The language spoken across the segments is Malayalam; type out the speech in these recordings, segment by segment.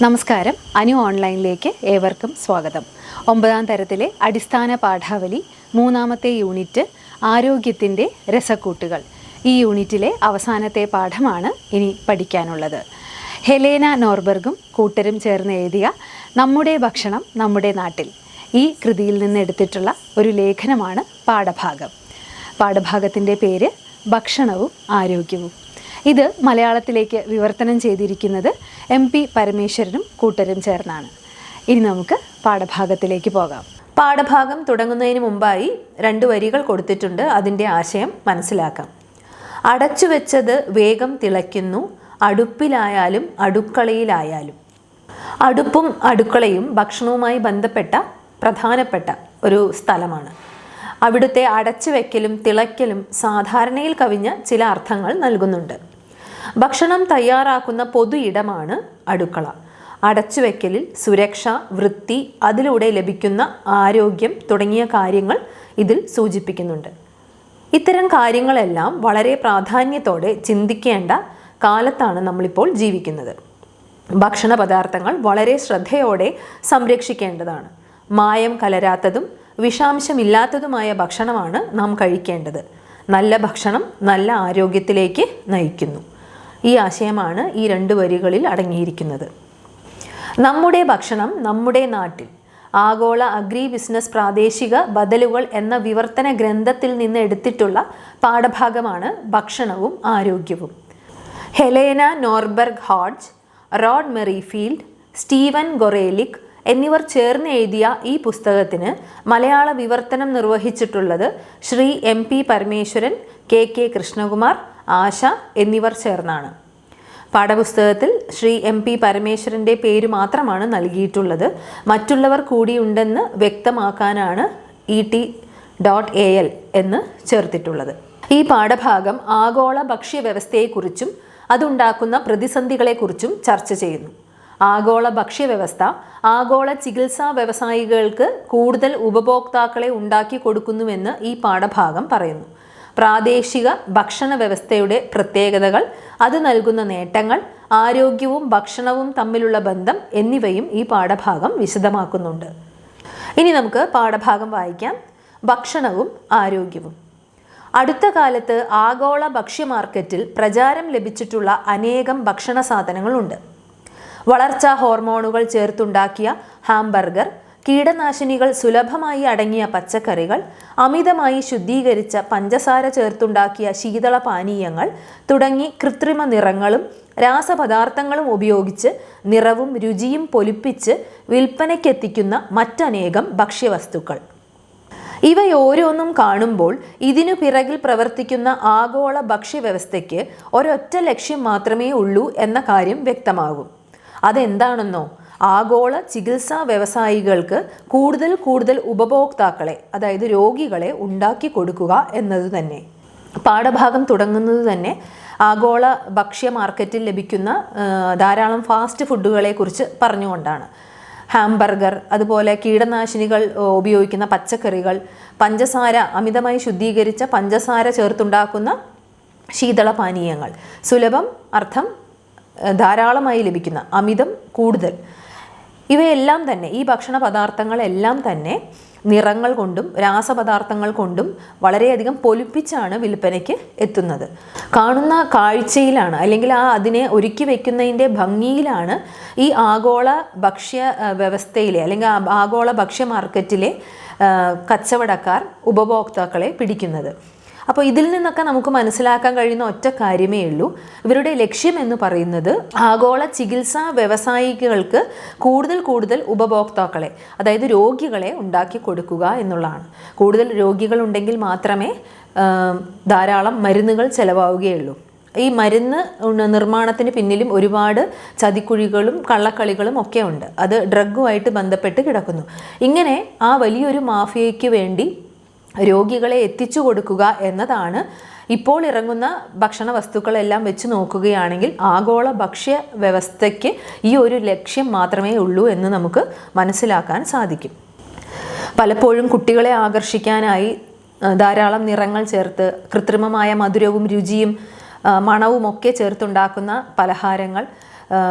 നമസ്കാരം. അനു ഓൺലൈനിലേക്ക് ഏവർക്കും സ്വാഗതം. ഒമ്പതാം തരത്തിലെ അടിസ്ഥാന പാഠാവലി മൂന്നാമത്തെ യൂണിറ്റ് ആരോഗ്യത്തിന്റെ രസക്കൂട്ടുകൾ. ഈ യൂണിറ്റിലെ അവസാനത്തെ പാഠമാണ് ഇനി പഠിക്കാനുള്ളത്. ഹെലേന നോർബർഗും കൂട്ടരും ചേർന്ന് എഴുതിയ നമ്മുടെ ഭക്ഷണം നമ്മുടെ നാട്ടിൽ. ഈ കൃതിയിൽ നിന്ന് എടുത്തിട്ടുള്ള ഒരു ലേഖനമാണ് പാഠഭാഗം. പാഠഭാഗത്തിന്റെ പേര് ഭക്ഷണവും ആരോഗ്യവും. ഇത് മലയാളത്തിലേക്ക് വിവർത്തനം ചെയ്തിരിക്കുന്നത് എം പി പരമേശ്വരനും കൂട്ടരും ചേർന്നാണ്. ഇനി നമുക്ക് പാഠഭാഗത്തിലേക്ക് പോകാം. പാഠഭാഗം തുടങ്ങുന്നതിന് മുമ്പായി രണ്ട് വരികൾ കൊടുത്തിട്ടുണ്ട്. അതിന്റെ ആശയം മനസ്സിലാക്കാം. അടച്ചു വെച്ചത് വേഗം തിളയ്ക്കുന്നു. അടുപ്പിലായാലും അടുക്കളയിലായാലും. അടുപ്പും അടുക്കളയും ഭക്ഷണവുമായി ബന്ധപ്പെട്ട പ്രധാനപ്പെട്ട ഒരു സ്ഥലമാണ്. അവിടുത്തെ അടച്ചു വെക്കലും തിളയ്ക്കലും സാധാരണയിൽ കവിഞ്ഞ ചില അർത്ഥങ്ങൾ നൽകുന്നുണ്ട്. ഭക്ഷണം തയ്യാറാക്കുന്ന പൊതു ഇടമാണ് അടുക്കള. അടച്ചുവെക്കലിൽ സുരക്ഷ വൃത്തി അതിലൂടെ ലഭിക്കുന്ന ആരോഗ്യം തുടങ്ങിയ കാര്യങ്ങൾ ഇതിൽ സൂചിപ്പിക്കുന്നുണ്ട്. ഇത്തരം കാര്യങ്ങളെല്ലാം വളരെ പ്രാധാന്യത്തോടെ ചിന്തിക്കേണ്ട കാലത്താണ് നമ്മളിപ്പോൾ ജീവിക്കുന്നത്. ഭക്ഷണ പദാർത്ഥങ്ങൾ വളരെ ശ്രദ്ധയോടെ സംരക്ഷിക്കേണ്ടതാണ്. മായം കലരാത്തതും വിഷാംശമില്ലാത്തതുമായ ഭക്ഷണമാണ് നാം കഴിക്കേണ്ടത്. നല്ല ഭക്ഷണം നല്ല ആരോഗ്യത്തിലേക്ക് നയിക്കുന്നു. ഈ ആശയമാണ് ഈ രണ്ട് വരികളിൽ അടങ്ങിയിരിക്കുന്നത്. നമ്മുടെ ഭക്ഷണം നമ്മുടെ നാട്ടിൽ ആഗോള അഗ്രി ബിസിനസ് പ്രാദേശിക ബദലുകൾ എന്ന വിവർത്തന ഗ്രന്ഥത്തിൽ നിന്ന് എടുത്തിട്ടുള്ള പാഠഭാഗമാണ് ഭക്ഷണവും ആരോഗ്യവും. Helena Norberg Hodge Rod Merrifield Steven Gorelick എന്നിവർ ചേർന്ന് എഴുതിയ ഈ പുസ്തകത്തിന് മലയാള വിവർത്തനം നിർവഹിച്ചിട്ടുള്ളത് Shri M P Parameswaran K K Krishnakumar Asha എന്നിവർ ചേർന്നാണ്. പാഠപുസ്തകത്തിൽ ശ്രീ എം പി പരമേശ്വരന്റെ പേര് മാത്രമാണ് നൽകിയിട്ടുള്ളത്. മറ്റുള്ളവർ കൂടിയുണ്ടെന്ന് വ്യക്തമാക്കാനാണ് E T dot A L എന്ന് ചേർത്തിട്ടുള്ളത്. ഈ പാഠഭാഗം ആഗോള ഭക്ഷ്യവ്യവസ്ഥയെക്കുറിച്ചും അതുണ്ടാക്കുന്ന പ്രതിസന്ധികളെക്കുറിച്ചും ചർച്ച ചെയ്യുന്നു. ആഗോള ഭക്ഷ്യവ്യവസ്ഥ ആഗോള ചികിത്സാ വ്യവസായികൾക്ക് കൂടുതൽ ഉപഭോക്താക്കളെ ഉണ്ടാക്കി കൊടുക്കുന്നുവെന്ന് ഈ പാഠഭാഗം പറയുന്നു. പ്രാദേശിക ഭക്ഷണ വ്യവസ്ഥയുടെ പ്രത്യേകതകൾ അത് നൽകുന്ന നേട്ടങ്ങൾ ആരോഗ്യവും ഭക്ഷണവും തമ്മിലുള്ള ബന്ധം എന്നിവയും ഈ പാഠഭാഗം വിശദമാക്കുന്നുണ്ട്. ഇനി നമുക്ക് പാഠഭാഗം വായിക്കാം. ഭക്ഷണവും ആരോഗ്യവും. അടുത്ത കാലത്ത് ആഗോള ഭക്ഷ്യ മാർക്കറ്റിൽ പ്രചാരം ലഭിച്ചിട്ടുള്ള അനേകം ഭക്ഷണ സാധനങ്ങളുണ്ട്. വളർച്ചാ ഹോർമോണുകൾ ചേർത്തുണ്ടാക്കിയ ഹാംബർഗർ കീടനാശിനികൾ സുലഭമായി അടങ്ങിയ പച്ചക്കറികൾ അമിതമായി ശുദ്ധീകരിച്ച പഞ്ചസാര ചേർത്തുണ്ടാക്കിയ ശീതള പാനീയങ്ങൾ തുടങ്ങി കൃത്രിമ നിറങ്ങളും രാസപദാർത്ഥങ്ങളും ഉപയോഗിച്ച് നിറവും രുചിയും പൊലിപ്പിച്ച് വിൽപ്പനയ്ക്കെത്തിക്കുന്ന മറ്റനേകം ഭക്ഷ്യവസ്തുക്കൾ. ഇവയോരോന്നും കാണുമ്പോൾ ഇതിനു പിറകിൽ പ്രവർത്തിക്കുന്ന ആഗോള ഭക്ഷ്യവ്യവസ്ഥയ്ക്ക് ഒരൊറ്റ ലക്ഷ്യം മാത്രമേ ഉള്ളൂ എന്ന കാര്യം വ്യക്തമാകും. അതെന്താണെന്നോ? ആഗോള ചികിത്സാ വ്യവസായികൾക്ക് കൂടുതൽ കൂടുതൽ ഉപഭോക്താക്കളെ അതായത് രോഗികളെ ഉണ്ടാക്കി കൊടുക്കുക എന്നത് തന്നെ. പാഠഭാഗം തുടങ്ങുന്നത് തന്നെ ആഗോള ഭക്ഷ്യ മാർക്കറ്റിൽ ലഭിക്കുന്ന ധാരാളം ഫാസ്റ്റ് ഫുഡുകളെ കുറിച്ച് പറഞ്ഞുകൊണ്ടാണ്. ഹാംബർഗർ അതുപോലെ കീടനാശിനികൾ ഉപയോഗിക്കുന്ന പച്ചക്കറികൾ പഞ്ചസാര അമിതമായി ശുദ്ധീകരിച്ച പഞ്ചസാര ചേർത്തുണ്ടാക്കുന്ന ശീതള പാനീയങ്ങൾ. സുലഭം അർത്ഥം ധാരാളമായി ലഭിക്കുന്ന അമിതം കൂടുതൽ. ഇവയെല്ലാം തന്നെ ഈ ഭക്ഷണ പദാർത്ഥങ്ങളെല്ലാം തന്നെ നിറങ്ങൾ കൊണ്ടും രാസപദാർത്ഥങ്ങൾ കൊണ്ടും വളരെയധികം പൊലിപ്പിച്ചാണ് വിൽപ്പനയ്ക്ക് എത്തുന്നത്. കാണുന്ന കാഴ്ചയിലാണ് അല്ലെങ്കിൽ ആ അതിനെ ഒരുക്കി വയ്ക്കുന്നതിന്റെ ഭംഗിയിലാണ് ഈ ആഗോള ഭക്ഷ്യ വ്യവസ്ഥയിലെ അല്ലെങ്കിൽ ആഗോള ഭക്ഷ്യ മാർക്കറ്റിലെ കച്ചവടക്കാർ ഉപഭോക്താക്കളെ പിടിക്കുന്നത്. അപ്പോൾ ഇതിൽ നിന്നൊക്കെ നമുക്ക് മനസ്സിലാക്കാൻ കഴിയുന്ന ഒറ്റ കാര്യമേ ഉള്ളൂ. ഇവരുടെ ലക്ഷ്യം എന്ന് പറയുന്നത് ആഗോള ചികിത്സാ വ്യവസായികൾക്ക് കൂടുതൽ കൂടുതൽ ഉപഭോക്താക്കളെ അതായത് രോഗികളെ ഉണ്ടാക്കി കൊടുക്കുക എന്നുള്ളതാണ്. കൂടുതൽ രോഗികൾ ഉണ്ടെങ്കിൽ മാത്രമേ ധാരാളം മരുന്നുകൾ ചിലവാവുകയുള്ളൂ. ഈ മരുന്ന് നിർമ്മാണത്തിന് പിന്നിലും ഒരുപാട് ചതിക്കുഴികളും കള്ളക്കളികളും ഒക്കെ ഉണ്ട്. അത് ഡ്രഗുമായിട്ട് ബന്ധപ്പെട്ട് കിടക്കുന്നു. ഇങ്ങനെ ആ വലിയൊരു മാഫിയയ്ക്ക് വേണ്ടി രോഗികളെ എത്തിച്ചു കൊടുക്കുക എന്നതാണ് ഇപ്പോൾ ഇറങ്ങുന്ന ഭക്ഷണ വസ്തുക്കളെല്ലാം വെച്ച് നോക്കുകയാണെങ്കിൽ ആഗോള ഭക്ഷ്യ വ്യവസ്ഥയ്ക്ക് ഈ ഒരു ലക്ഷ്യം മാത്രമേ ഉള്ളൂ എന്ന് നമുക്ക് മനസ്സിലാക്കാൻ സാധിക്കും. പലപ്പോഴും കുട്ടികളെ ആകർഷിക്കാനായി ധാരാളം നിറങ്ങൾ ചേർത്ത് കൃത്രിമമായ മധുരവും രുചിയും മണവും ഒക്കെ ചേർത്തുണ്ടാക്കുന്ന പലഹാരങ്ങൾ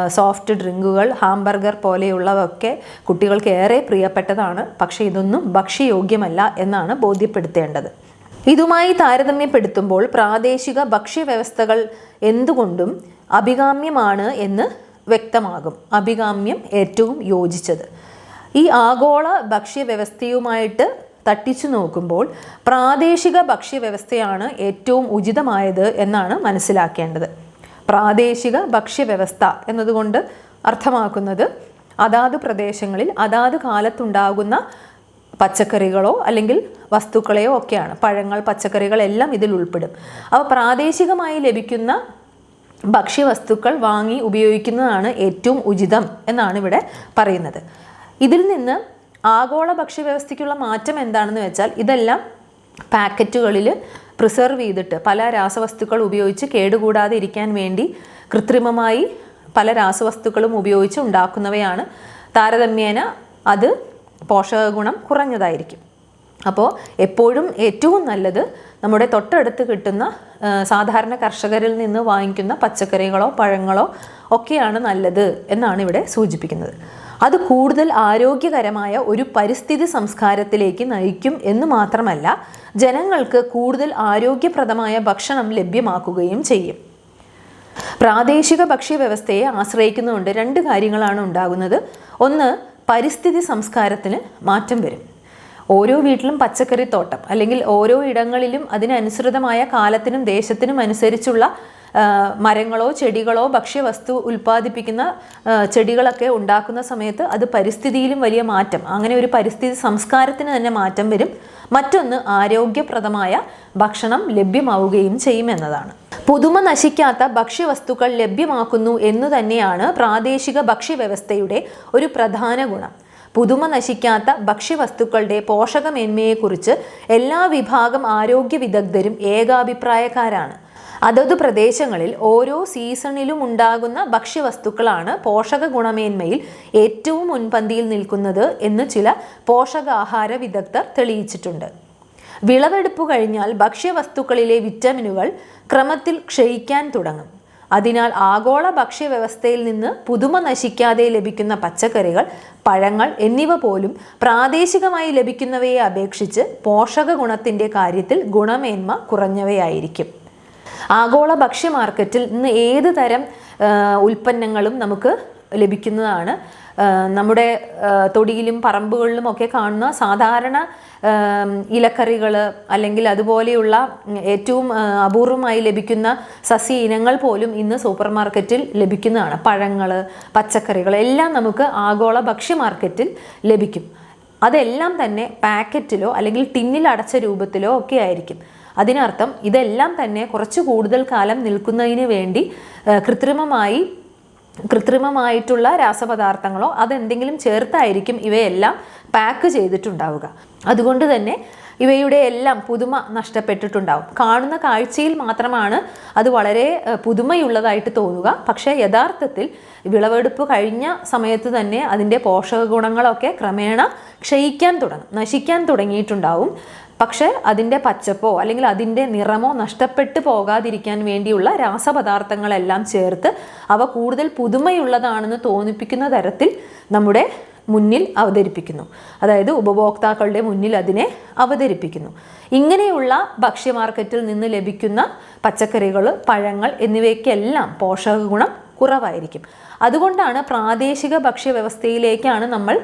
സോഫ്റ്റ് ഡ്രിങ്കുകൾ ഹാംബർഗർ പോലെയുള്ളവയൊക്കെ കുട്ടികൾക്ക് ഏറെ പ്രിയപ്പെട്ടതാണ്. പക്ഷേ ഇതൊന്നും ഭക്ഷ്യയോഗ്യമല്ല എന്നാണ് ബോധ്യപ്പെടുത്തേണ്ടത്. ഇതുമായി താരതമ്യപ്പെടുത്തുമ്പോൾ പ്രാദേശിക ഭക്ഷ്യവ്യവസ്ഥകൾ എന്തുകൊണ്ടും അഭികാമ്യമാണ് എന്ന് വ്യക്തമാകും. അഭികാമ്യം ഏറ്റവും യോജിച്ചത്. ഈ ആഗോള ഭക്ഷ്യവ്യവസ്ഥയുമായിട്ട് തട്ടിച്ചു നോക്കുമ്പോൾ പ്രാദേശിക ഭക്ഷ്യവ്യവസ്ഥയാണ് ഏറ്റവും ഉചിതമായത് എന്നാണ് മനസ്സിലാക്കേണ്ടത്. പ്രാദേശിക ഭക്ഷ്യവ്യവസ്ഥ എന്നതുകൊണ്ട് അർത്ഥമാക്കുന്നത് അതാത് പ്രദേശങ്ങളിൽ അതാത് കാലത്തുണ്ടാകുന്ന പച്ചക്കറികളോ അല്ലെങ്കിൽ വസ്തുക്കളെയോ ഒക്കെയാണ്. പഴങ്ങൾ പച്ചക്കറികൾ എല്ലാം ഇതിൽ ഉൾപ്പെടും. അപ്പോൾ പ്രാദേശികമായി ലഭിക്കുന്ന ഭക്ഷ്യവസ്തുക്കൾ വാങ്ങി ഉപയോഗിക്കുന്നതാണ് ഏറ്റവും ഉചിതം എന്നാണ് ഇവിടെ പറയുന്നത്. ഇതിൽ നിന്ന് ആഗോള ഭക്ഷ്യവ്യവസ്ഥയ്ക്കുള്ള മാറ്റം എന്താണെന്ന് വെച്ചാൽ ഇതെല്ലാം പാക്കറ്റുകളിൽ പ്രിസർവ് ചെയ്തിട്ട് പല രാസവസ്തുക്കൾ ഉപയോഗിച്ച് കേടുകൂടാതെ ഇരിക്കാൻ വേണ്ടി കൃത്രിമമായി പല രാസവസ്തുക്കളും ഉപയോഗിച്ച് ഉണ്ടാക്കുന്നവയാണ് താരതമ്യേന അത് പോഷകഗുണം കുറഞ്ഞതായിരിക്കും. അപ്പോൾ എപ്പോഴും ഏറ്റവും നല്ലത് നമ്മുടെ തൊട്ടടുത്ത് കിട്ടുന്ന സാധാരണ കർഷകരിൽ നിന്ന് വാങ്ങിക്കുന്ന പച്ചക്കറികളോ പഴങ്ങളോ ഒക്കെയാണ് നല്ലത് എന്നാണ് ഇവിടെ സൂചിപ്പിക്കുന്നത്. അത് കൂടുതൽ ആരോഗ്യകരമായ ഒരു പരിസ്ഥിതി സംസ്കാരത്തിലേക്ക് നയിക്കും എന്ന് മാത്രമല്ല ജനങ്ങൾക്ക് കൂടുതൽ ആരോഗ്യപ്രദമായ ഭക്ഷണം ലഭ്യമാക്കുകയും ചെയ്യും. പ്രാദേശിക ഭക്ഷ്യവ്യവസ്ഥയെ ആശ്രയിക്കുന്നതുകൊണ്ട് രണ്ട് കാര്യങ്ങളാണ് ഉണ്ടാകുന്നത്. ഒന്ന് പരിസ്ഥിതി സംസ്കാരത്തിന് മാറ്റം വരും. ഓരോ വീട്ടിലും പച്ചക്കറി തോട്ടം അല്ലെങ്കിൽ ഓരോ ഇടങ്ങളിലും അതിനനുസൃതമായ കാലത്തിനും ദേശത്തിനും അനുസരിച്ചുള്ള മരങ്ങളോ ചെടികളോ ഭക്ഷ്യവസ്തു ഉൽപ്പാദിപ്പിക്കുന്ന ചെടികളൊക്കെ ഉണ്ടാക്കുന്ന സമയത്ത് അത് പരിസ്ഥിതിയിലും വലിയ മാറ്റം അങ്ങനെ ഒരു പരിസ്ഥിതി സംസ്കാരത്തിന് തന്നെ മാറ്റം വരും. മറ്റൊന്ന് ആരോഗ്യപ്രദമായ ഭക്ഷണം ലഭ്യമാവുകയും ചെയ്യുമെന്നതാണ് പുതുമ നശിക്കാത്ത ഭക്ഷ്യവസ്തുക്കൾ ലഭ്യമാക്കുന്നു എന്നു തന്നെയാണ് പ്രാദേശിക ഭക്ഷ്യവ്യവസ്ഥയുടെ ഒരു പ്രധാന ഗുണം. പുതുമ നശിക്കാത്ത ഭക്ഷ്യവസ്തുക്കളുടെ പോഷകമേന്മയെക്കുറിച്ച് എല്ലാ വിഭാഗം ആരോഗ്യ വിദഗ്ധരും ഏകാഭിപ്രായക്കാരാണ്. അതത് പ്രദേശങ്ങളിൽ ഓരോ സീസണിലും ഉണ്ടാകുന്ന ഭക്ഷ്യവസ്തുക്കളാണ് പോഷക ഗുണമേന്മയിൽ ഏറ്റവും മുൻപന്തിയിൽ നിൽക്കുന്നത് എന്ന് ചില പോഷകാഹാര വിദഗ്ധർ തെളിയിച്ചിട്ടുണ്ട്. വിളവെടുപ്പ് കഴിഞ്ഞാൽ ഭക്ഷ്യവസ്തുക്കളിലെ വിറ്റമിനുകൾ ക്രമത്തിൽ ക്ഷയിക്കാൻ തുടങ്ങും. അതിനാൽ ആഗോള ഭക്ഷ്യവ്യവസ്ഥയിൽ നിന്ന് പുതുമ നശിക്കാതെ ലഭിക്കുന്ന പച്ചക്കറികൾ പഴങ്ങൾ എന്നിവ പോലും പ്രാദേശികമായി ലഭിക്കുന്നവയെ അപേക്ഷിച്ച് പോഷക ഗുണത്തിന്റെ കാര്യത്തിൽ ഗുണമേന്മ കുറഞ്ഞവയായിരിക്കും. ആഗോള ഭക്ഷ്യ മാർക്കറ്റിൽ ഇന്ന് ഏത് തരം ഉൽപ്പന്നങ്ങളും നമുക്ക് ലഭിക്കുന്നതാണ്? നമ്മുടെ തൊടിയിലും പറമ്പുകളിലും ഒക്കെ കാണുന്ന സാധാരണ ഇലക്കറികൾ അല്ലെങ്കിൽ അതുപോലെയുള്ള ഏറ്റവും അപൂർവമായി ലഭിക്കുന്ന സസ്യ ഇനങ്ങൾ പോലും ഇന്ന് സൂപ്പർ മാർക്കറ്റിൽ ലഭിക്കുന്നതാണ്. പഴങ്ങൾ പച്ചക്കറികൾ എല്ലാം നമുക്ക് ആഗോള ഭക്ഷ്യ മാർക്കറ്റിൽ ലഭിക്കും. അതെല്ലാം തന്നെ പാക്കറ്റിലോ അല്ലെങ്കിൽ ടിന്നിൽ അടച്ച രൂപത്തിലോ ഒക്കെ ആയിരിക്കും. അതിനർത്ഥം ഇതെല്ലാം തന്നെ കുറച്ച് കൂടുതൽ കാലം നിൽക്കുന്നതിന് വേണ്ടി കൃത്രിമമായി കൃത്രിമമായിട്ടുള്ള രാസപദാർത്ഥങ്ങളോ അതെന്തെങ്കിലും ചേർത്തായിരിക്കും ഇവയെല്ലാം പാക്ക് ചെയ്തിട്ടുണ്ടാവുക. അതുകൊണ്ട് തന്നെ ഇവയുടെ എല്ലാം പുതുമ നഷ്ടപ്പെട്ടിട്ടുണ്ടാവും. കാണുന്ന കാഴ്ചയിൽ മാത്രമാണ് അത് വളരെ പുതുമയുള്ളതായിട്ട് തോന്നുക. പക്ഷേ യഥാർത്ഥത്തിൽ വിളവെടുപ്പ് കഴിഞ്ഞ സമയത്ത് തന്നെ അതിന്റെ പോഷക ഗുണങ്ങളൊക്കെ ക്രമേണ ക്ഷയിക്കാൻ തുടങ്ങും നശിക്കാൻ തുടങ്ങിയിട്ടുണ്ടാവും. പക്ഷേ അതിന്റെ പച്ചപ്പോ അല്ലെങ്കിൽ അതിന്റെ നിറമോ നഷ്ടപ്പെട്ടു പോകാതിരിക്കാൻ വേണ്ടിയുള്ള രാസപദാർത്ഥങ്ങളെല്ലാം ചേർത്ത് അവ കൂടുതൽ പുതുമയുള്ളതാണെന്ന് തോന്നിപ്പിക്കുന്ന തരത്തിൽ നമ്മുടെ മുന്നിൽ അവതരിപ്പിക്കുന്നു. അതായത് ഉപഭോക്താക്കളുടെ മുന്നിൽ അതിനെ അവതരിപ്പിക്കുന്നു. ഇങ്ങനെയുള്ള ഭക്ഷ്യ മാർക്കറ്റിൽ നിന്ന് ലഭിക്കുന്ന പച്ചക്കറികൾ പഴങ്ങൾ എന്നിവയ്ക്കെല്ലാം പോഷക ഗുണം കുറവായിരിക്കും. അതുകൊണ്ടാണ് പ്രാദേശിക ഭക്ഷ്യവ്യവസ്ഥയിലേക്കാണ് നമ്മൾ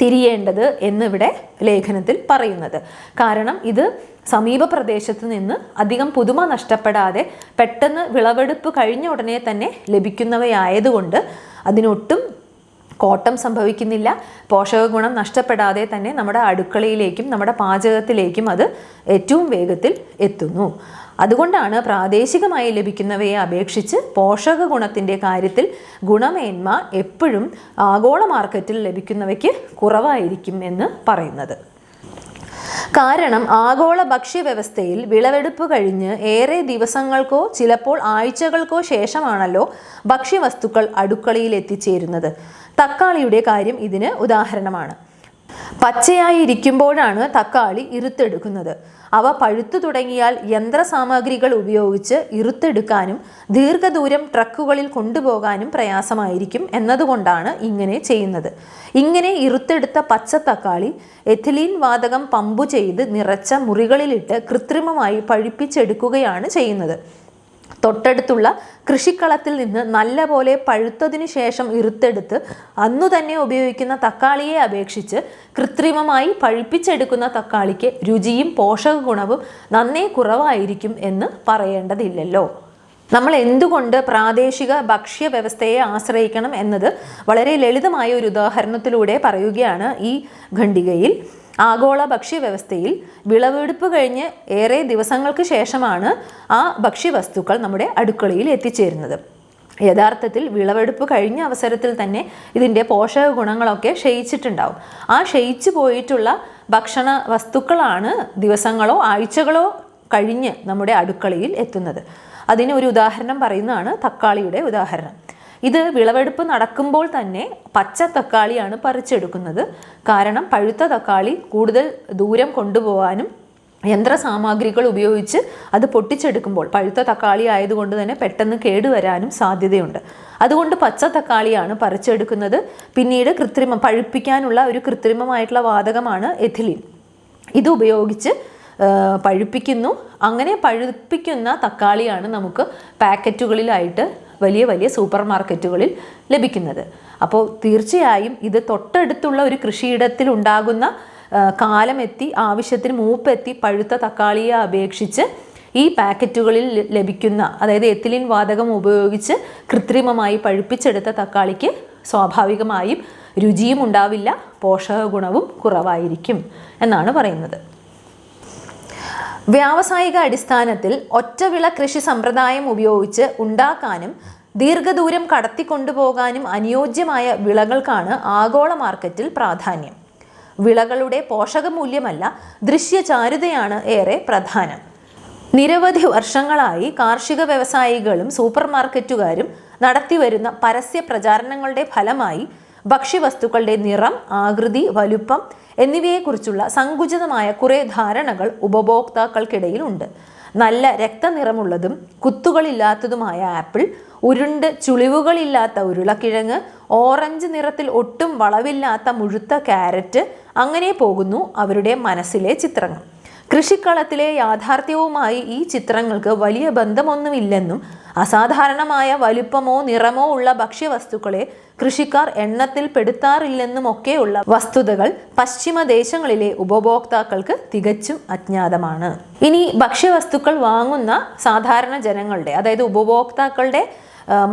തിരിയേണ്ടത് എന്നിവിടെ ലേഖനത്തിൽ പറയുന്നത്. കാരണം ഇത് സമീപ പ്രദേശത്ത് നിന്ന് അധികം പുതുമ നഷ്ടപ്പെടാതെ പെട്ടെന്ന് വിളവെടുപ്പ് കഴിഞ്ഞ ഉടനെ തന്നെ ലഭിക്കുന്നവയായതുകൊണ്ട് അതിനൊട്ടും കോട്ടം സംഭവിക്കുന്നില്ല. പോഷക ഗുണം നഷ്ടപ്പെടാതെ തന്നെ നമ്മുടെ അടുക്കളയിലേക്കും നമ്മുടെ പാചകത്തിലേക്കും അത് ഏറ്റവും വേഗത്തിൽ എത്തുന്നു. അതുകൊണ്ടാണ് പ്രാദേശികമായി ലഭിക്കുന്നവയെ അപേക്ഷിച്ച് പോഷക ഗുണത്തിന്റെ കാര്യത്തിൽ ഗുണമേന്മ എപ്പോഴും ആഗോള മാർക്കറ്റിൽ ലഭിക്കുന്നവയ്ക്ക് കുറവായിരിക്കും എന്ന് പറയുന്നത്. കാരണം ആഗോള ഭക്ഷ്യവ്യവസ്ഥയിൽ വിളവെടുപ്പ് കഴിഞ്ഞ് ഏറെ ദിവസങ്ങൾക്കോ ചിലപ്പോൾ ആഴ്ചകൾക്കോ ശേഷമാണല്ലോ ഭക്ഷ്യവസ്തുക്കൾ അടുക്കളയിൽ എത്തിച്ചേരുന്നത്. തക്കാളിയുടെ കാര്യം ഇതിന് ഉദാഹരണമാണ്. പച്ചയായി ഇരിക്കുമ്പോഴാണ് തക്കാളി ഇരുത്തെടുക്കുന്നത്. അവ പഴുത്തു തുടങ്ങിയാൽ യന്ത്രസാമഗ്രികൾ ഉപയോഗിച്ച് ഇറുത്തെടുക്കാനും ദീർഘദൂരം ട്രക്കുകളിൽ കൊണ്ടുപോകാനും പ്രയാസമായിരിക്കും എന്നതുകൊണ്ടാണ് ഇങ്ങനെ ചെയ്യുന്നത്. ഇങ്ങനെ ഇരുത്തെടുത്ത പച്ച തക്കാളി എഥിലീൻ വാതകം പമ്പു ചെയ്ത് നിറച്ച മുറികളിലിട്ട് കൃത്രിമമായി പഴുപ്പിച്ചെടുക്കുകയാണ് ചെയ്യുന്നത്. തൊട്ടടുത്തുള്ള കൃഷിക്കളത്തിൽ നിന്ന് നല്ലപോലെ പഴുത്തതിനു ശേഷം ഇറുത്തെടുത്ത് അന്നു തന്നെ ഉപയോഗിക്കുന്ന തക്കാളിയെ അപേക്ഷിച്ച് കൃത്രിമമായി പഴുപ്പിച്ചെടുക്കുന്ന തക്കാളിക്ക് രുചിയും പോഷക ഗുണവും നന്നേ കുറവായിരിക്കും എന്ന് പറയേണ്ടതില്ലല്ലോ. നമ്മൾ എന്തുകൊണ്ട് പ്രാദേശിക ഭക്ഷ്യ വ്യവസ്ഥയെ ആശ്രയിക്കണം എന്നത് വളരെ ലളിതമായ ഒരു ഉദാഹരണത്തിലൂടെ പറയുകയാണ് ഈ ഖണ്ഡികയിൽ. ആഗോള ഭക്ഷ്യവ്യവസ്ഥയിൽ വിളവെടുപ്പ് കഴിഞ്ഞ് ഏറെ ദിവസങ്ങൾക്ക് ശേഷമാണ് ആ ഭക്ഷ്യവസ്തുക്കൾ നമ്മുടെ അടുക്കളയിൽ എത്തിച്ചേരുന്നത്. യഥാർത്ഥത്തിൽ വിളവെടുപ്പ് കഴിഞ്ഞ അവസരത്തിൽ തന്നെ ഇതിന്റെ പോഷക ഗുണങ്ങളൊക്കെ ക്ഷയിച്ചിട്ടുണ്ടാവും. ആ ക്ഷയിച്ചു പോയിട്ടുള്ള ഭക്ഷണ വസ്തുക്കളാണ് ദിവസങ്ങളോ ആഴ്ചകളോ കഴിഞ്ഞ് നമ്മുടെ അടുക്കളയിൽ എത്തുന്നത്. അതിന് ഒരു ഉദാഹരണം പറയുന്നതാണ് തക്കാളിയുടെ ഉദാഹരണം. ഇത് വിളവെടുപ്പ് നടക്കുമ്പോൾ തന്നെ പച്ച തക്കാളിയാണ് പറിച്ചെടുക്കുന്നത്. കാരണം പഴുത്ത തക്കാളി കൂടുതൽ ദൂരം കൊണ്ടുപോകാനും യന്ത്രസാമഗ്രികൾ ഉപയോഗിച്ച് അത് പൊട്ടിച്ചെടുക്കുമ്പോൾ പഴുത്ത തക്കാളി ആയതുകൊണ്ട് തന്നെ പെട്ടെന്ന് കേടുവരാനും സാധ്യതയുണ്ട്. അതുകൊണ്ട് പച്ച തക്കാളിയാണ് പറിച്ചെടുക്കുന്നത്. പിന്നീട് കൃത്രിമം പഴുപ്പിക്കാനുള്ള ഒരു കൃത്രിമമായിട്ടുള്ള വാതകമാണ് എഥിലിൻ. ഇത് ഉപയോഗിച്ച് പഴുപ്പിക്കുന്നു. അങ്ങനെ പഴുപ്പിക്കുന്ന തക്കാളിയാണ് നമുക്ക് പാക്കറ്റുകളിലായിട്ട് വലിയ വലിയ സൂപ്പർ മാർക്കറ്റുകളിൽ ലഭിക്കുന്നത്. അപ്പോൾ തീർച്ചയായും ഇത് തൊട്ടടുത്തുള്ള ഒരു കൃഷിയിടത്തിൽ ഉണ്ടാകുന്ന കാലമെത്തി ആവശ്യത്തിന് മൂപ്പെത്തി പഴുത്ത തക്കാളിയെ അപേക്ഷിച്ച് ഈ പാക്കറ്റുകളിൽ ലഭിക്കുന്ന അതായത് എത്തിലിൻ വാതകം ഉപയോഗിച്ച് കൃത്രിമമായി പഴുപ്പിച്ചെടുത്ത തക്കാളിക്ക് സ്വാഭാവികമായും രുചിയും ഉണ്ടാവില്ല പോഷക ഗുണവും കുറവായിരിക്കും എന്നാണ് പറയുന്നത്. വ്യാവസായിക അടിസ്ഥാനത്തിൽ ഒറ്റവിള കൃഷി സമ്പ്രദായം ഉപയോഗിച്ച് ഉണ്ടാക്കാനും ദീർഘദൂരം കടത്തിക്കൊണ്ടുപോകാനും അനുയോജ്യമായ വിളകൾക്കാണ് ആഗോള മാർക്കറ്റിൽ പ്രാധാന്യം. വിളകളുടെ പോഷകമൂല്യമല്ല ദൃശ്യചാരുതയാണ് ഏറെ പ്രധാനം. നിരവധി വർഷങ്ങളായി കാർഷിക വ്യവസായികളും സൂപ്പർ മാർക്കറ്റുകാരും നടത്തിവരുന്ന പരസ്യ പ്രചാരണങ്ങളുടെ ഫലമായി ഭക്ഷ്യവസ്തുക്കളുടെ നിറം ആകൃതി വലുപ്പം എന്നിവയെക്കുറിച്ചുള്ള സങ്കുചിതമായ കുറേ ധാരണകൾ ഉപഭോക്താക്കൾക്കിടയിൽ ഉണ്ട് നല്ല രക്തനിറമുള്ളതും കുത്തുകളില്ലാത്തതുമായ ആപ്പിൾ ഉരുണ്ട് ചുളിവുകളില്ലാത്ത ഉരുളക്കിഴങ്ങ് ഓറഞ്ച് നിറത്തിൽ ഒട്ടും വളവില്ലാത്ത മുഴുത്ത ക്യാരറ്റ് അങ്ങനെ പോകുന്നു അവരുടെ മനസ്സിലെ ചിത്രങ്ങൾ. കൃഷിക്കളത്തിലെ യാഥാർത്ഥ്യവുമായി ഈ ചിത്രങ്ങൾക്ക് വലിയ ബന്ധമൊന്നുമില്ലെന്നും അസാധാരണമായ വലുപ്പമോ നിറമോ ഉള്ള ഭക്ഷ്യവസ്തുക്കളെ കൃഷിക്കാർ എണ്ണത്തിൽ പെടുത്താറില്ലെന്നും പെടുത്താറില്ലെന്നുമൊക്കെയുള്ള വസ്തുതകൾ പശ്ചിമ ദേശങ്ങളിലെ ഉപഭോക്താക്കൾക്ക് തികച്ചും അജ്ഞാതമാണ്. ഇനി ഭക്ഷ്യവസ്തുക്കൾ വാങ്ങുന്ന സാധാരണ ജനങ്ങളുടെ അതായത് ഉപഭോക്താക്കളുടെ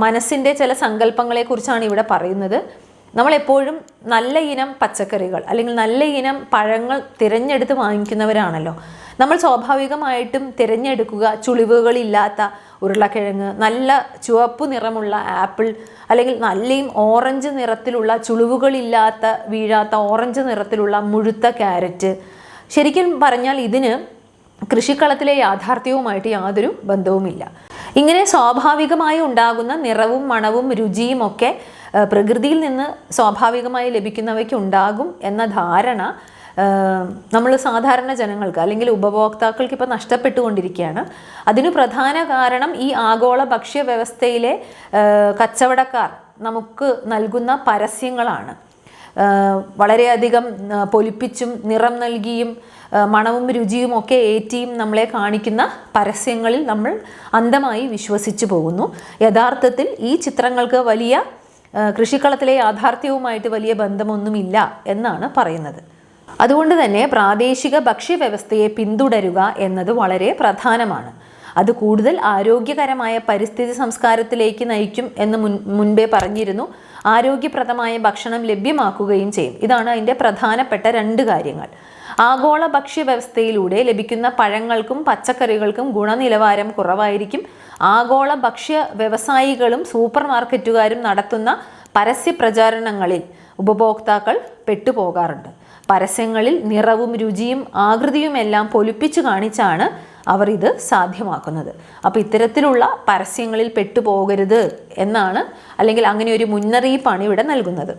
മനസ്സിന്റെ ചില സങ്കല്പങ്ങളെക്കുറിച്ചാണ് ഇവിടെ പറയുന്നത്. നമ്മളെപ്പോഴും നല്ല ഇനം പച്ചക്കറികൾ അല്ലെങ്കിൽ നല്ല ഇനം പഴങ്ങൾ തിരഞ്ഞെടുത്ത് വാങ്ങിക്കുന്നവരാണല്ലോ. നമ്മൾ സ്വാഭാവികമായിട്ടും തിരഞ്ഞെടുക്കുക ചുളിവുകളില്ലാത്ത ഉരുളക്കിഴങ്ങ് നല്ല ചുവപ്പ് നിറമുള്ള ആപ്പിൾ അല്ലെങ്കിൽ നല്ലയും ഓറഞ്ച് നിറത്തിലുള്ള ചുളിവുകളില്ലാത്ത വീഴാത്ത ഓറഞ്ച് നിറത്തിലുള്ള മുഴുത്ത ക്യാരറ്റ്. ശരിക്കും പറഞ്ഞാൽ ഇതിന് കൃഷിക്കളത്തിലെ യാഥാർത്ഥ്യവുമായിട്ട് യാതൊരു ബന്ധവുമില്ല. ഇങ്ങനെ സ്വാഭാവികമായി ഉണ്ടാകുന്ന നിറവും മണവും രുചിയും ഒക്കെ പ്രകൃതിയിൽ നിന്ന് സ്വാഭാവികമായി ലഭിക്കുന്നവയ്ക്ക് ഉണ്ടാകും എന്ന ധാരണ നമ്മൾ സാധാരണ ജനങ്ങൾക്ക് അല്ലെങ്കിൽ ഉപഭോക്താക്കൾക്ക് ഇപ്പോൾ നഷ്ടപ്പെട്ടുകൊണ്ടിരിക്കുകയാണ്. അതിനു പ്രധാന കാരണം ഈ ആഗോള ഭക്ഷ്യവ്യവസ്ഥയിലെ കച്ചവടക്കാർ നമുക്ക് നൽകുന്ന പരസ്യങ്ങളാണ്. വളരെയധികം പൊലിപ്പിച്ചും നിറം നൽകിയും മണവും രുചിയും ഒക്കെ ഏറ്റിയും നമ്മളെ കാണിക്കുന്ന പരസ്യങ്ങളിൽ നമ്മൾ അന്ധമായി വിശ്വസിച്ചു പോകുന്നു. യഥാർത്ഥത്തിൽ ഈ ചിത്രങ്ങൾക്ക് വലിയ കൃഷിക്കളത്തിലെ യാഥാർത്ഥ്യവുമായിട്ട് വലിയ ബന്ധമൊന്നുമില്ല എന്നാണ് പറയുന്നത്. അതുകൊണ്ട് തന്നെ പ്രാദേശിക ഭക്ഷ്യവ്യവസ്ഥയെ പിന്തുടരുക എന്നത് വളരെ പ്രധാനമാണ്. അത് കൂടുതൽ ആരോഗ്യകരമായ പരിസ്ഥിതി സംസ്കാരത്തിലേക്ക് നയിക്കും എന്ന് മുൻ മുൻപേ പറഞ്ഞിരുന്നു. ആരോഗ്യപ്രദമായ ഭക്ഷണം ലഭ്യമാക്കുകയും ചെയ്യും. ഇതാണ് അതിന്റെ പ്രധാനപ്പെട്ട രണ്ട് കാര്യങ്ങൾ. ആഗോള ഭക്ഷ്യവ്യവസ്ഥയിലൂടെ ലഭിക്കുന്ന പഴങ്ങൾക്കും പച്ചക്കറികൾക്കും ഗുണനിലവാരം കുറവായിരിക്കും. ആഗോള ഭക്ഷ്യ വ്യവസായികളും സൂപ്പർ മാർക്കറ്റുകാരും നടത്തുന്ന പരസ്യ പ്രചാരണങ്ങളിൽ ഉപഭോക്താക്കൾ പെട്ടുപോകാറുണ്ട്. പരസ്യങ്ങളിൽ നിറവും രുചിയും ആകൃതിയുമെല്ലാം പൊലിപ്പിച്ചു കാണിച്ചാണ് അവർ ഇത് സാധ്യമാക്കുന്നത്. അപ്പോൾ ഇത്തരത്തിലുള്ള പരസ്യങ്ങളിൽ പെട്ടുപോകരുത് എന്നാണ് അല്ലെങ്കിൽ അങ്ങനെ ഒരു മുന്നറിയിപ്പാണ് ഇവിടെ നൽകുന്നത്.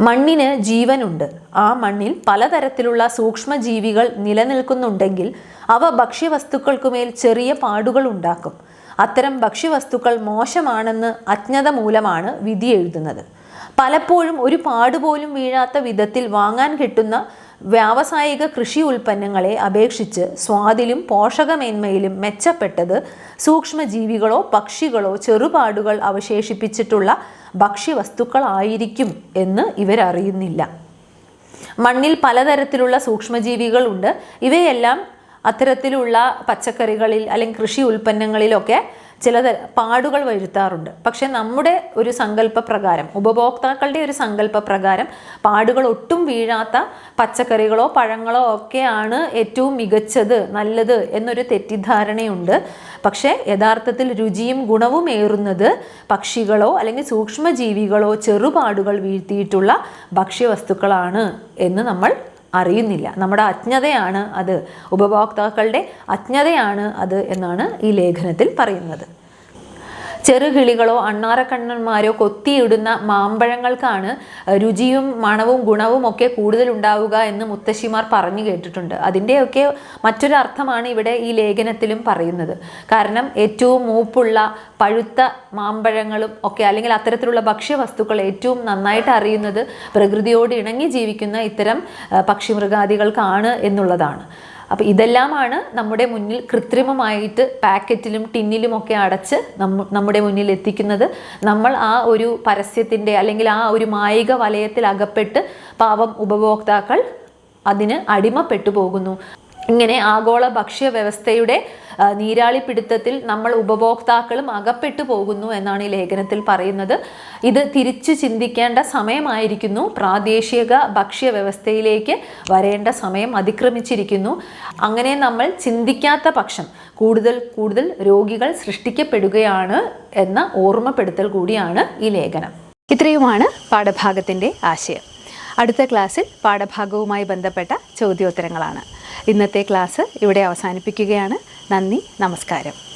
മണ്ണിന് ജീവനുണ്ട്. ആ മണ്ണിൽ പലതരത്തിലുള്ള സൂക്ഷ്മജീവികൾ നിലനിൽക്കുന്നുണ്ടെങ്കിൽ അവ ഭക്ഷ്യവസ്തുക്കൾക്കുമേൽ ചെറിയ പാടുകൾ ഉണ്ടാക്കും. അത്തരം ഭക്ഷ്യവസ്തുക്കൾ മോശമാണെന്ന് അജ്ഞത മൂലമാണ് വിധി എഴുതുന്നത്. പലപ്പോഴും ഒരു പാടുപോലും വീഴാത്ത വിധത്തിൽ വാങ്ങാൻ കിട്ടുന്ന വ്യാവസായിക കൃഷി ഉൽപ്പന്നങ്ങളെ അപേക്ഷിച്ച് സ്വാദിലും പോഷകമേന്മയിലും മെച്ചപ്പെട്ടത് സൂക്ഷ്മജീവികളോ പക്ഷികളോ ചെറുപാടുകൾ അവശേഷിപ്പിച്ചിട്ടുള്ള ഭക്ഷ്യവസ്തുക്കളായിരിക്കും എന്ന് ഇവരറിയുന്നില്ല. മണ്ണിൽ പലതരത്തിലുള്ള സൂക്ഷ്മജീവികളുണ്ട്. ഇവയെല്ലാം അത്തരത്തിലുള്ള പച്ചക്കറികളിൽ അല്ലെങ്കിൽ കൃഷി ഉൽപ്പന്നങ്ങളിലൊക്കെ ചില പാടുകൾ വരുത്താറുണ്ട്. പക്ഷെ നമ്മുടെ ഒരു സങ്കല്പ പ്രകാരം ഉപഭോക്താക്കളുടെ ഒരു സങ്കല്പ പ്രകാരം പാടുകൾ ഒട്ടും വീഴാത്ത പച്ചക്കറികളോ പഴങ്ങളോ ഒക്കെയാണ് ഏറ്റവും മികച്ചത് നല്ലത് എന്നൊരു തെറ്റിദ്ധാരണയുണ്ട്. പക്ഷേ യഥാർത്ഥത്തിൽ രുചിയും ഗുണവും ഏറുന്നത് പക്ഷികളോ അല്ലെങ്കിൽ സൂക്ഷ്മജീവികളോ ചെറുപാടുകൾ വീഴ്ത്തിയിട്ടുള്ള ഭക്ഷ്യവസ്തുക്കളാണ് എന്ന് നമ്മൾ അറിയുന്നില്ല. നമ്മുടെ അജ്ഞതയാണ് അത്. ഉപഭോക്താക്കളുടെ അജ്ഞതയാണ് അത് എന്നാണ് ഈ ലേഖനത്തിൽ പറയുന്നത്. ചെറുകിളികളോ അണ്ണാറക്കണ്ണന്മാരോ കൊത്തിയിടുന്ന മാമ്പഴങ്ങൾക്കാണ് രുചിയും മണവും ഗുണവും ഒക്കെ കൂടുതൽ ഉണ്ടാവുക എന്ന് മുത്തശ്ശിമാർ പറഞ്ഞു കേട്ടിട്ടുണ്ട്. അതിന്റെയൊക്കെ മറ്റൊരു അർത്ഥമാണ് ഇവിടെ ഈ ലേഖനത്തിലും പറയുന്നത്. കാരണം ഏറ്റവും മൂപ്പുള്ള പഴുത്ത മാമ്പഴങ്ങളും ഒക്കെ അല്ലെങ്കിൽ അത്തരത്തിലുള്ള ഭക്ഷ്യവസ്തുക്കൾ ഏറ്റവും നന്നായിട്ട് അറിയുന്നത് പ്രകൃതിയോട് ഇണങ്ങി ജീവിക്കുന്ന ഇത്തരം പക്ഷിമൃഗാദികൾക്കാണ് എന്നുള്ളതാണ്. അപ്പോൾ ഇതെല്ലാമാണ് നമ്മുടെ മുന്നിൽ കൃത്രിമമായിട്ട് പാക്കറ്റിലും ടിന്നിലും ഒക്കെ അടച്ച് നമ്മ നമ്മുടെ മുന്നിൽ എത്തിക്കുന്നത്. നമ്മൾ ആ ഒരു പരസ്യത്തിന്റെ അല്ലെങ്കിൽ ആ ഒരു മായിക വലയത്തിൽ അകപ്പെട്ട് പാവം ഉപഭോക്താക്കൾ അതിന് അടിമപ്പെട്ടു പോകുന്നു. ഇങ്ങനെ ആഗോള ഭക്ഷ്യ വ്യവസ്ഥയുടെ നീരാളിപ്പിടുത്തത്തിൽ നമ്മൾ ഉപഭോക്താക്കളും അകപ്പെട്ടു പോകുന്നു എന്നാണ് ഈ ലേഖനത്തിൽ പറയുന്നത്. ഇത് തിരിച്ചു ചിന്തിക്കേണ്ട സമയമായിരിക്കുന്നു. പ്രാദേശിക ഭക്ഷ്യ വ്യവസ്ഥയിലേക്ക് വരേണ്ട സമയം അതിക്രമിച്ചിരിക്കുന്നു. അങ്ങനെ നമ്മൾ ചിന്തിക്കാത്ത പക്ഷം കൂടുതൽ കൂടുതൽ രോഗികൾ സൃഷ്ടിക്കപ്പെടുകയാണ് എന്ന ഓർമ്മപ്പെടുത്തൽ കൂടിയാണ് ഈ ലേഖനം. ഇത്രയുമാണ് പാഠഭാഗത്തിന്റെ ആശയം. അടുത്ത ക്ലാസ്സിൽ പാഠഭാഗവുമായി ബന്ധപ്പെട്ട ചോദ്യോത്തരങ്ങളാണ്. ഇന്നത്തെ ക്ലാസ് ഇവിടെ അവസാനിപ്പിക്കുകയാണ്. നന്ദി നമസ്കാരം.